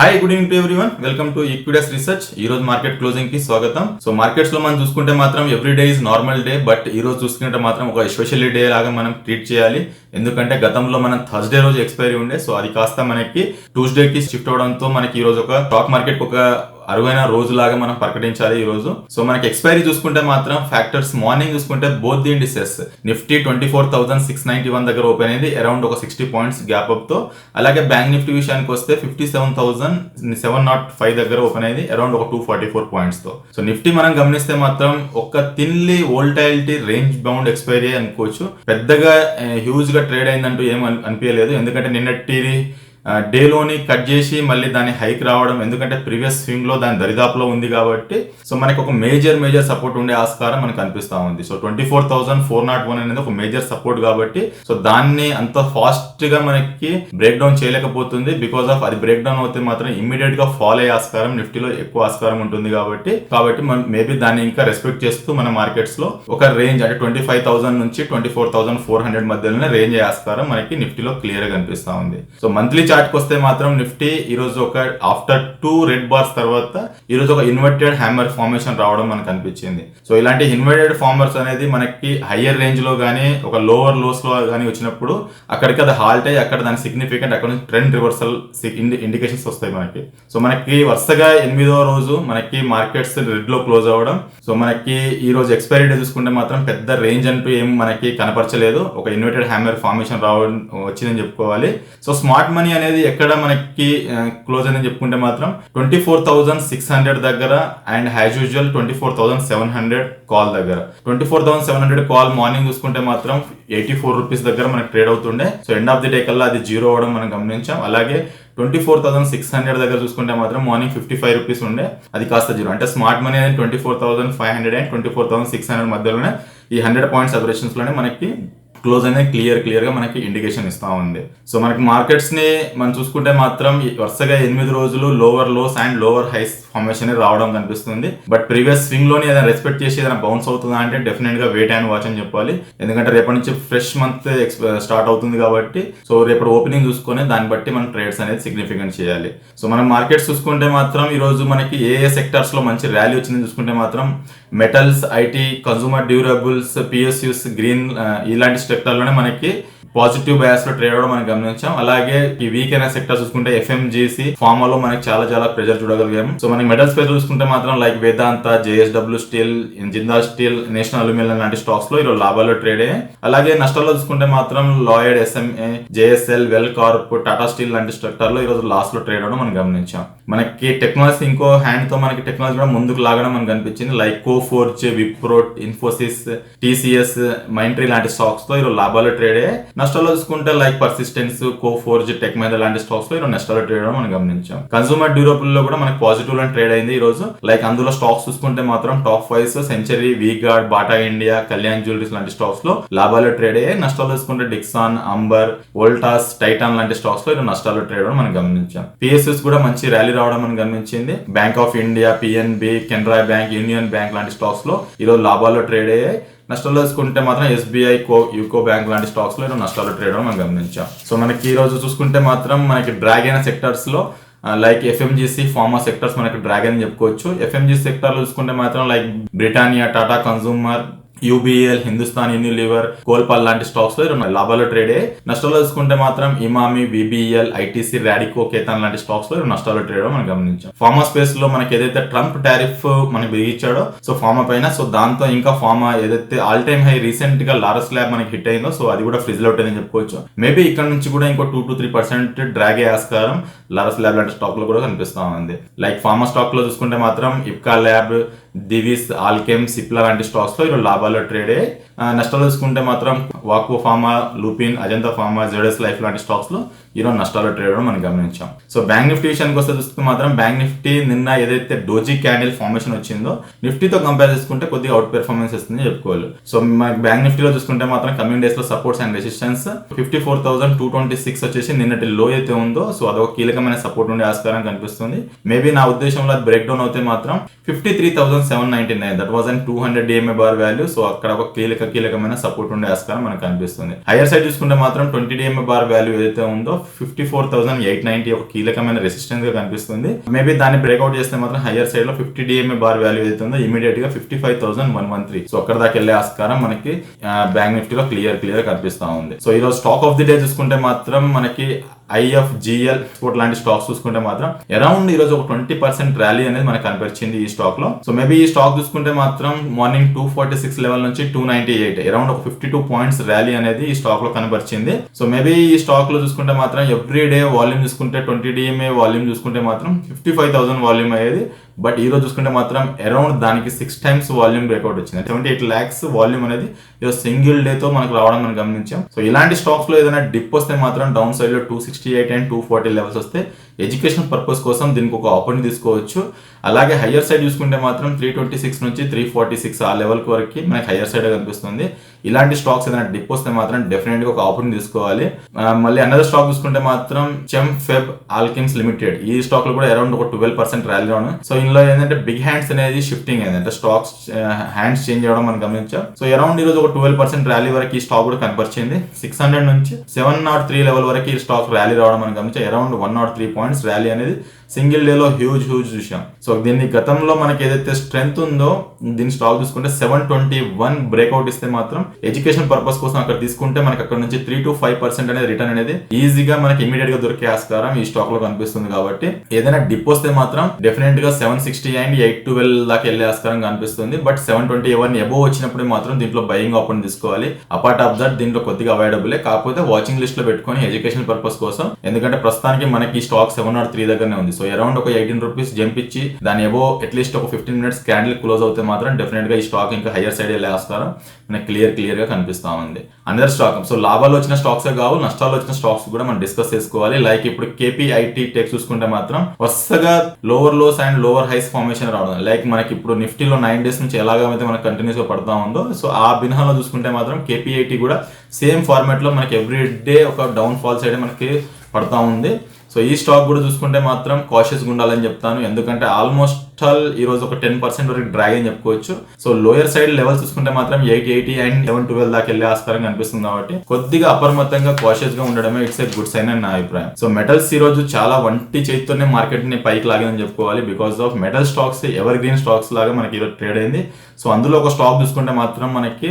Hi good evening to everyone welcome to Equidus research ఈ రోజు market క్లోజింగ్కి స్వాగతం. So మార్కెట్స్లో మనం చూసుకుంటే మాత్రం every day is normal day but ఈ రోజు చూసుకుంటే మాత్రం ఒక స్పెషల్ డే లాగా మనం ట్రీట్ చేయాలి. ఎందుకంటే గతంలో మనం థర్స్డే రోజు ఎక్స్పైరీ ఉండే సో అది కాస్త మనకి ట్యూస్డే కి షిఫ్ట్ అవడంతో మనకి ఈ రోజు ఒక స్టాక్ మార్కెట్ ఒక అరువైన రోజులాగా మనం ప్రకటించాలి ఈ రోజు సో మనకి ఎక్స్పైరీ చూసుకుంటే మాత్రం ఫ్యాక్టర్స్ మార్నింగ్ చూసుకుంటే both the indices. Nifty twenty four thousand six ninety one దగ్గర ఓపెన్ అయింది. అరౌండ్ ఒక సిక్స్టీ పాయింట్స్ గ్యాప్ అప్తో. అలాగే బ్యాంక్ నిఫ్టీ విషయానికి వస్తే fifty seven thousand seven nought five దగ్గర ఓపెన్ అయింది. అరౌండ్ ఒక టూ ఫార్టీ ఫోర్ పాయింట్స్తో. సో నిఫ్టీ మనం గమనిస్తే మాత్రం ఒక thinly volatility range bound expiry అనుకోవచ్చు. పెద్దగా హ్యూజ్గా ట్రేడ్ అయిందంటూ ఏం అనిపించలేదు ఎందుకంటే నిన్నటి డేలోని కట్ చేసి మళ్ళీ దాని హైక్ రావడం ఎందుకంటే ప్రీవియస్ స్వింగ్లో దాని దరిదాపులో ఉంది కాబట్టి సో మనకి ఒక మేజర్ మేజర్ సపోర్ట్ ఉండే ఆస్కారం మనకు అనిపిస్తా ఉంది. So twenty four thousand four nought one అనేది ఒక మేజర్ సపోర్ట్ కాబట్టి సో దాన్ని అంత ఫాస్ట్గా మనకి బ్రేక్ డౌన్ చేయలేకపోతుంది. బికాస్ ఆఫ్ అది బ్రేక్ డౌన్ అవుతే మాత్రం ఇమ్మీడియట్గా ఫాలో అయ్యే ఆస్కారం నిఫ్టీలో ఎక్కువ ఆస్కారం ఉంటుంది కాబట్టి కాబట్టి మనం మేబీ దాన్ని ఇంకా రెస్పెక్ట్ చేస్తూ మన మార్కెట్స్లో ఒక రేంజ్ అంటే ట్వంటీ ఫైవ్ థౌసండ్ నుంచి twenty four thousand four hundred మధ్యలోనే రేంజ్ అయ్యే ఆస్కారం మనకి నిఫ్టీలో క్లియర్గా కనిపిస్తా ఉంది. సో మంత్లీ చార్ట్ వస్తే మాత్రం నిఫ్టీ ఈ రోజు ఒక ఆఫ్టర్ టూ రెడ్ బార్స్ తర్వాత ఈ రోజు ఒక ఇన్వర్టెడ్ హ్యామర్ ఫార్మేషన్ రావడం మనకు అనిపించింది. సో ఇలాంటి ఇన్వర్టెడ్ ఫార్మర్స్ అనేది మనకి హయ్యర్ రేంజ్లో గానీ ఒక లోవర్ లోస్లో కానీ వచ్చినప్పుడు అక్కడికి అది హాల్ట్ అయ్యి అక్కడ దాని సిగ్నిఫికెంట్ అక్కడ నుంచి ట్రెండ్ రివర్సల్ ఇండికేషన్స్ వస్తాయి మనకి. సో మనకి వరుసగా ఎనిమిదో రోజు మనకి మార్కెట్స్ రెడ్లో క్లోజ్ అవ్వడం. సో మనకి ఈ రోజు ఎక్స్పైరీ డే చూసుకుంటే మాత్రం పెద్ద రేంజ్ అంటూ ఏం మనకి కనపరచలేదు. ఒక ఇన్వర్టెడ్ హ్యామర్ ఫార్మేషన్ రావడం వచ్చిందని చెప్పుకోవాలి. సో స్మార్ట్ మనీ అనేది ఎక్కడ మనకి క్లోజ్ అని చెప్పుకుంటే మాత్రం twenty four thousand six hundred దగ్గర and has usual twenty four thousand seven hundred call దగ్గర. Twenty four thousand seven hundred call morning చూసుకుంటే మాత్రం ఎయిటీ ఫోర్ రూపీస్ దగ్గర మనకి ట్రేడ్ అవుతుండే. So end of the day కల్లా అది జీరో అవడం మనం గమనించాం. అలాగే twenty four thousand six hundred దగ్గర చూసుకుంటే మాత్రం మార్నింగ్ ఫిఫ్టీ ఫైవ్ రూపీస్ ఉండే. అది కాస్త జీరో అంటే స్మార్ట్ మనీ అనేది twenty four thousand five hundred and twenty four thousand six hundred మధ్యలోనే ఈ హండ్రెడ్ పాయింట్స్ అబరేషన్స్లోనే మనకి క్లోజ్ అనేది క్లియర్ క్లియర్గా మనకి ఇండికేషన్ ఇస్తూ ఉంది. సో మనకి మార్కెట్స్ని మనం చూసుకుంటే మాత్రం వరుసగా ఎనిమిది రోజులు lower lows and lower highs formation రావడం కనిపిస్తుంది. బట్ ప్రీవియస్ స్వింగ్లోని ఏదైనా రెస్పెక్ట్ చేసి ఏదైనా బౌన్స్ అవుతుందా అంటే డెఫినెట్గా వెయిట్ అండ్ వాచ్ అని చెప్పాలి. ఎందుకంటే రేపటి నుంచి ఫ్రెష్ మంత్ స్టార్ట్ అవుతుంది కాబట్టి సో రేపటి ఓపెనింగ్ చూసుకొని దాన్ని బట్టి మనం ట్రేడ్స్ అనేది సిగ్నిఫికెంట్ చేయాలి. సో మనం మార్కెట్స్ చూసుకుంటే మాత్రం ఈ రోజు మనకి ఏ ఏ సెక్టర్స్లో మంచి ర్యాలీ వచ్చిందని చూసుకుంటే మాత్రం metals IT consumer durables PSUs green ఇలాంటి సెక్టర్లోనే మనకి పాజిటివ్ బయాస్లో ట్రేడ్ అవడం మనం గమనించాం. అలాగే ఈ వీక్ అయిన సెక్టర్ చూసుకుంటే ఎఫ్ఎంజీసీ ఫార్మాలో మనకి చాలా చాలా ప్రెజర్ చూడగలిగాం సో మనకి మెటల్ స్పేస్ చూసుకుంటే మాత్రం like Vedanta JSW steel Jindal steel national aluminium లాంటి స్టాక్స్లో ఈరోజు లాభాల్లో ట్రేడ్ అయ్యాయి. అలాగే నష్టాల్లో చూసుకుంటే మాత్రం Lloyd SMA JSL Welcorp Tata steel లాంటి స్ట్రక్టర్లో ఈరోజు లాస్ట్లో ట్రేడ్ అవడం మనం గమనించాం. మనకి టెక్నాలజీ ఇంకో హ్యాండ్తో మనకి టెక్నాలజీ కూడా ముందుకు లాగడం మనకు కనిపించింది like Coforge Wipro Infosys TCS Mindtree లాంటి స్టాక్స్తో ఈరోజు లాభాలు ట్రేడ్ నష్టాల్లో చూసుకుంటే లైక్ పర్సిస్టెన్స్ కో ఫోర్జ్ టెక్ మీద లాంటి స్టాక్స్లో ఈరోజు నష్టాలు ట్రేడ్ మనం గమనించాం. కన్సూమర్ డ్యూరబుల్లో కూడా మనకి పాజిటివ్లో ట్రేడ్ అయింది ఈ రోజు లైక్ అందులో స్టాక్స్ చూసుకుంటే మాత్రం top wise Century V Guard Bata India Kalyan jewellers లాంటి స్టాక్స్లో లాభాలు ట్రేడ్ అయ్యాయి. నష్టాలు చూసుకుంటే డిక్సాన్ అంబర్ వోల్టాస్ టైటాన్ లాంటి స్టాక్స్లో ఈరోజు నష్టాలు ట్రేడ్ అవడం మనం గమనించాం. పిఎస్ఎస్ కూడా మంచి ర్యాలీ రావడం మనం గమనించింది. Bank of India PNB Canara bank union bank లాంటి స్టాక్స్లో ఈరోజు లాభాల్లో ట్రేడ్ అయ్యాయి. నష్టాలు చూసుకుంటే మాత్రం ఎస్బీఐ కో యూకో బ్యాంక్ లాంటి స్టాక్స్లో ఈరోజు నష్టాలు ట్రేడ్ అవడం మనం గమనించాం. సో మనకి ఈ రోజు చూసుకుంటే మాత్రం మనకి డ్రాగ్ అయిన సెక్టర్స్లో లైక్ ఎఫ్ఎంజీసీ ఫార్మా సెక్టర్స్ మనకి డ్రాగ్ అని చెప్పుకోవచ్చు. ఎఫ్ఎంజీ సెక్టర్లో చూసుకుంటే మాత్రం like Britannia Tata consumer UBL Hindustan Unilever Colpal లాంటి స్టాక్స్లో లాభాలు ట్రేడ్. నష్టాలు చూసుకుంటే మాత్రం ఇమామి బీబీఎల్ ఐటీసీ రాడికో కేతాన్ లాంటి స్టాక్స్లో నష్టాలు ట్రేడ్ మనం గమనించాం. ఫార్మా స్పేస్లో మనకి ఏదైతే ట్రంప్ టారిఫ్ మనకి బిగించాడో సో ఫార్మా పైన సో దాంతో ఇంకా ఫార్మా ఏదైతే ఆల్ టైమ్ హై రీసెంట్గా లారస్ ల్యాబ్ మనకి హిట్ అయిందో సో అది కూడా ఫ్రిజ్ అవుట్ అని చెప్పుకోవచ్చు. మేబీ ఇక్కడ నుంచి కూడా ఇంకో two to three percent drag ఆస్కారం లారస్ ల్యాబ్ లాంటి స్టాక్లో కూడా కనిపిస్తా ఉంది. లైక్ ఫార్మా స్టాక్లో చూసుకుంటే మాత్రం ఇప్కా ల్యాబ్ దివిస్ ఆల్కెమ్ సిప్లా లాంటి స్టాక్స్లో ఈరోజు లాభాల్లో ట్రేడ్. ఆ, నష్టాలు చూసుకుంటే మాత్రం వాక్వో pharma Lupin Ajanta pharma Zydus life లాంటి స్టాక్స్లో ఈరోజు నష్టాలు ట్రేడ్ అవ్వడం మనం గమనించాం. సో బ్యాంక్ నిఫ్టీ విషయానికి వస్తే చూస్తే మాత్రం బ్యాంక్ నిఫ్టీ నిన్న ఏదైతే డోజీ క్యాండిల్ ఫార్మేషన్ వచ్చిందో నిఫ్టీతో కంపేర్ చేసుకుంటే కొద్దిగా అవుట్ పెర్ఫార్మెన్స్ వస్తుంది చెప్పుకోవాలి. సో బ్యాంక్ నిఫ్టీలో చూసుకుంటే మాత్రం కమింగ్ డేస్లో supports and resistance fifty four thousand two twenty six వచ్చేసి నిన్నటి లో అయితే ఉందో సో అదొక కీలకమైన సపోర్ట్ ఉండే ఆస్కారం కనిపిస్తుంది. మేబీ నా ఉద్దేశంలో అది బ్రేక్ డౌన్ అయితే మాత్రం fifty three thousand seven ninety nine that was and two hundred DMA bar value so అక్కడ ఒక కీలక కీలకమైన సపోర్ట్ ఉండే ఆస్కారం మనకు కనిపిస్తుంది హైయర్ సైడ్ చూసుకుంటే మాత్రం ట్వంటీ డిఎంఏ బార్ వాల్యూ ఏదైతే ఉందో fifty four thousand eight ninety ఒక కీలకమైన రెసిస్టెన్స్గా కనిపిస్తుంది. మేబీ దాన్ని బ్రేక్అవుట్ చేస్తే మాత్రం హైయర్ సైడ్లో ఫిఫ్టీ డిఎంఏ బార్ వాల్యూ ఏదైతే ఉందో ఇమీడియట్గా fifty five thousand one one three so అక్కడ దాకా వెళ్ళే ఆస్కారం మనకి బ్యాంక్ నిఫ్టీలో క్లియర్ క్లియర్ కనిపిస్తా ఉంది. సో ఈరోజు స్టాక్ ఆఫ్ ది డే చూసుకుంటే మాత్రం మనకి ఐఎఫ్జిఎల్ స్పోర్ట్ లాంటి స్టాక్స్ చూసుకుంటే మాత్రం అరౌండ్ ఈరోజు ఒక ట్వంటీ పర్సెంట్ ర్యాలీ అనేది మనకు కనిపించింది ఈ స్టాక్లో సో మేబీ ఈ స్టాక్ చూసుకుంటే మాత్రం morning two forty six level నుంచి టూ నైన్టీ ఎయిట్ అరౌండ్ ఒక ఫిఫ్టీ టూ పాయింట్స్ ర్యాలీ అనేది ఈ స్టాక్లో కనబరిచింది. సో మేబీ ఈ స్టాక్లో చూసుకుంటే మాత్రం ఎవ్రీ డే వాల్యూమ్ చూసుకుంటే ట్వంటీ డిఎంఏ వాల్యూమ్ చూసుకుంటే మాత్రం ఫిఫ్టీ ఫైవ్ థౌసండ్ వాల్యూమ్ అయ్యేది బట్ ఈ రోజు చూసుకుంటే మాత్రం అరౌండ్ దానికి సిక్స్ టైమ్స్ వాల్యూమ్ బ్రేక్అవుట్ వచ్చింది. సెవెంటీ ఎయిట్ ల్యాక్స్ వాల్యూమ్ అనేది ఈరోజు సింగిల్ డేతో మనకు రావడం మనం గమనించాం. సో ఇలాంటి స్టాక్స్లో ఏదైనా డిప్ వస్తే మాత్రం డౌన్ సైడ్లో two sixty eight and two forty levels వస్తే ఎడ్యుకేషన్ పర్పస్ కోసం దీనికి ఒక ఆపర్చునిటీ తీసుకోవచ్చు. అలాగే హయ్యర్ సైడ్ చూసుకుంటే మాత్రం త్రీ ట్వంటీ సిక్స్ నుంచి త్రీ ఫార్టీ సిక్స్ ఆ లెవెల్ వరకు మనకి హయ్యర్ సైడ్ కనిపిస్తుంది. ఇలాంటి స్టాక్స్ ఏదైనా డిప్ వస్తే మాత్రం డెఫినెట్గా ఒక ఆపర్చునిటీ తీసుకోవాలి. మళ్ళీ అనదర్ స్టాక్ చూసుకుంటే మాత్రం చెమ్ ఫెబ్ ఆల్కిమ్స్ లిమిటెడ్ ఈ స్టాక్లో కూడా అరౌండ్ ఒక ట్వెల్వ్ పర్సెంట్ ర్యాలీ రావడం సో ఇందులో ఏంటంటే బిగ్ హ్యాండ్స్ అనేది షిఫ్టింగ్ ఏంటంటే అంటే స్టాక్స్ హ్యాండ్స్ చేంజ్ అవడం మనం గమనించాం. సో అరౌండ్ ఈ రోజు ఒక ట్వెల్వ్ పర్సెంట్ ర్యాలీ వరకు ఈ స్టాక్ కూడా కనపరిచింది సిక్స్ హండ్రెడ్ నుంచి సెవెన్ నాట్ త్రీ లెవెల్ వరకు ఈ స్టాక్ ర్యాలీ రావడం మనం గమనించాం. Around one nought three points rally అనేది సింగిల్ డే లో హ్యూజ్ హ్యూజ్ విషయం. సో దీన్ని గతంలో మనకి ఏదైతే స్ట్రెంత్ ఉందో దీని స్టాక్ చూసుకుంటే సెవెన్ ట్వంటీ వన్ బ్రేక్అవుట్ ఇస్తే మాత్రం ఎడ్యుకేషన్ పర్పస్ కోసం అక్కడ తీసుకుంటే మనకి అక్కడ నుంచి త్రీ టు ఫైవ్ పర్సెంట్ అనేది రిటర్న్ అనేది ఈజీగా మనకి ఇమీడియట్గా దొరికే ఆస్కారం ఈ స్టాక్లో కనిపిస్తుంది కాబట్టి ఏదైనా డిప్ వస్తే మాత్రం డెఫినెట్గా seven sixty and eight twelve దాకా వెళ్ళే ఆస్కారం కనిపిస్తుంది. But seven twenty one above వచ్చినప్పుడు మాత్రం దీంట్లో బయింగ్ ఆపన్ తీసుకోవాలి. అపార్ట్ ఆఫ్ దట్ దీంట్లో కొద్దిగా అవైలబుల్ కాకపోతే వాచింగ్ లిస్ట్లో పెట్టుకొని ఎడ్యుకేషన్ పర్పస్ కోసం. ఎందుకంటే ప్రస్తుతానికి మనకి ఈ స్టాక్ సెవెన్ నాట్ త్రీ దగ్గరనే ఉంది. సో అరౌండ్ ఒక ఎయిటీన్ రూపీస్ జంప్ ఇచ్చి దాని ఎబో అట్లీస్ట్ ఒక ఫిఫ్టీన్ మినిట్స్ క్యాండిల్ క్లోజ్ అవుతే మాత్రం డెఫినెట్గా ఈ స్టాక్ ఇంకా హైయర్ సైడ్ వెళ్ళే ఆస్కారం. మనకి క్లియర్ క్లియర్గా ఉంది. అందర్ స్టాక్ సో లాభాలు వచ్చిన స్టాక్స్ కావు నష్టాలు వచ్చిన స్టాక్స్ కూడా మనం డిస్కస్ చేసుకోవాలి. లైక్ ఇప్పుడు కేపీఐటీ టెక్ చూసుకుంటే మాత్రం వరుసగా lower lows and lower highs formation రావడం. లైక్ మనకి ఇప్పుడు నిఫ్టీలో నైన్ డేస్ నుంచి ఎలాగైతే మనకి కంటిన్యూస్గా పడతా ఉందో సో ఆ బినహాలో చూసుకుంటే మాత్రం కేపీఐటీ కూడా సేమ్ ఫార్మాట్లో మనకి ఎవ్రీ డే ఒక డౌన్ ఫాల్ సైడ్ మనకి పడతా ఉంది. సో ఈ స్టాక్ కూడా చూసుకుంటే మాత్రం కాషియస్గా ఉండాలని చెప్తాను. ఎందుకంటే ఆల్మోస్ట్ ఆల్ ఈ రోజు ఒక టెన్ పర్సెంట్ వరకు డ్రాగ్ అని చెప్పుకోవచ్చు. సో లోయర్ సైడ్ లెవెల్ చూసుకుంటే మాత్రం eight eighty and seven twelve దాకా వెళ్ళే ఆస్కారం కనిపిస్తుంది కాబట్టి కొద్దిగా అప్రమత్తంగా కాషియస్గా ఉండడమే ఇట్స్ ఏ గుడ్ సైన్ అని నా అభిప్రాయం. సో మెటల్స్ ఈ రోజు చాలా వంటి చేతితోనే మార్కెట్ని పైకి లాగిందని చెప్పుకోవాలి. Because of metal stocks evergreen stocks లాగా మనకి ఈరోజు ట్రేడ్ అయింది. సో అందులో ఒక స్టాక్ చూసుకుంటే మాత్రం మనకి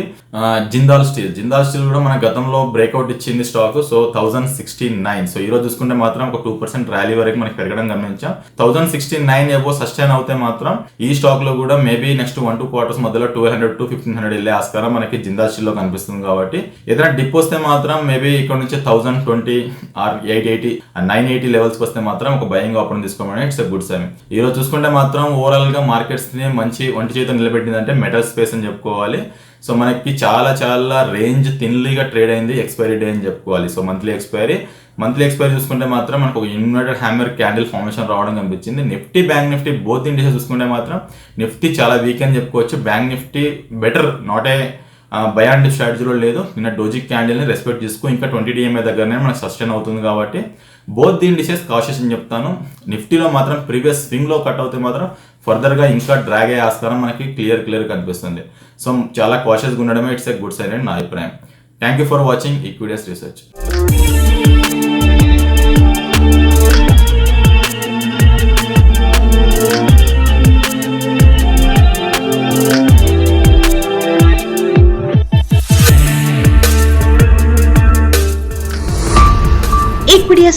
జిందాల్ స్టీల్. జిందాల్ స్టీల్ కూడా మన గతంలో బ్రేక్అవుట్ ఇచ్చింది stock so thousand sixty nine so ఈ రోజు చూసుకుంటే మాత్రం ఒక టూ పర్సెంట్ ర్యాలీ వరకు మనకి పెరగడం గమనించాం. థౌసండ్ సిక్స్టీ నైన్ ఏవో సస్టైన్ అవుతే మాత్రం ఈ స్టాక్లో కూడా maybe next one two quarters మధ్యలో twelve hundred to fifteen hundred వెళ్ళే ఆస్కారం మనకి జిందాల్ స్టీల్లో కనిపిస్తుంది కాబట్టి ఏదైనా డిప్ వస్తే మాత్రం మేబీ ఇక్కడ నుంచి thousand twenty or eight eighty nine eighty levels వస్తే మాత్రం ఒక బయింగ్ ఆపర్ తీసుకోమని ఇట్స్ గుడ్ సైన్ ఈ రోజు చూసుకుంటే మాత్రం ఓవరాల్గా మార్కెట్స్ని మంచి వంటి చేతితో నిలబెట్టిందంటే మెటల్ స్పేస్ అని చెప్పుకోవాలి. సో మనకి చాలా చాలా రేంజ్ థిన్లీగా ట్రేడ్ అయింది ఎక్స్పైరీ డే అని చెప్పుకోవాలి. So monthly expiry. Monthly expiry చూసుకుంటే మాత్రం మనకు ఒక యునైటెడ్ హ్యామర్ క్యాండిల్ ఫార్మేషన్ రావడం కనిపించింది. Nifty bank Nifty both India చూసుకుంటే మాత్రం నిఫ్టీ చాలా వీక్ అని చెప్పుకోవచ్చు. Bank Nifty better not a beyond స్ట్రాటజీలో లేదు. నిన్న డోజిక్ క్యాండిల్ని రెస్పెక్ట్ చేసుకో ఇంకా ట్వంటీ డిఎంఏ దగ్గరనే మనకు సస్టైన్ అవుతుంది కాబట్టి బోత్ దీని డిషెస్ కాషియస్ అని చెప్తాను. నిఫ్టీలో మాత్రం ప్రీవియస్ స్వింగ్లో కట్ అవుతే మాత్రం ఫర్దర్గా ఇంకా డ్రాగ్ అయ్యే ఆస్కారం మనకి క్లియర్ క్లియర్ కనిపిస్తుంది. సో చాలా కాషియస్గా ఉండడమే it's a good sign and నా అభిప్రాయం. Thank you for watching Equidius research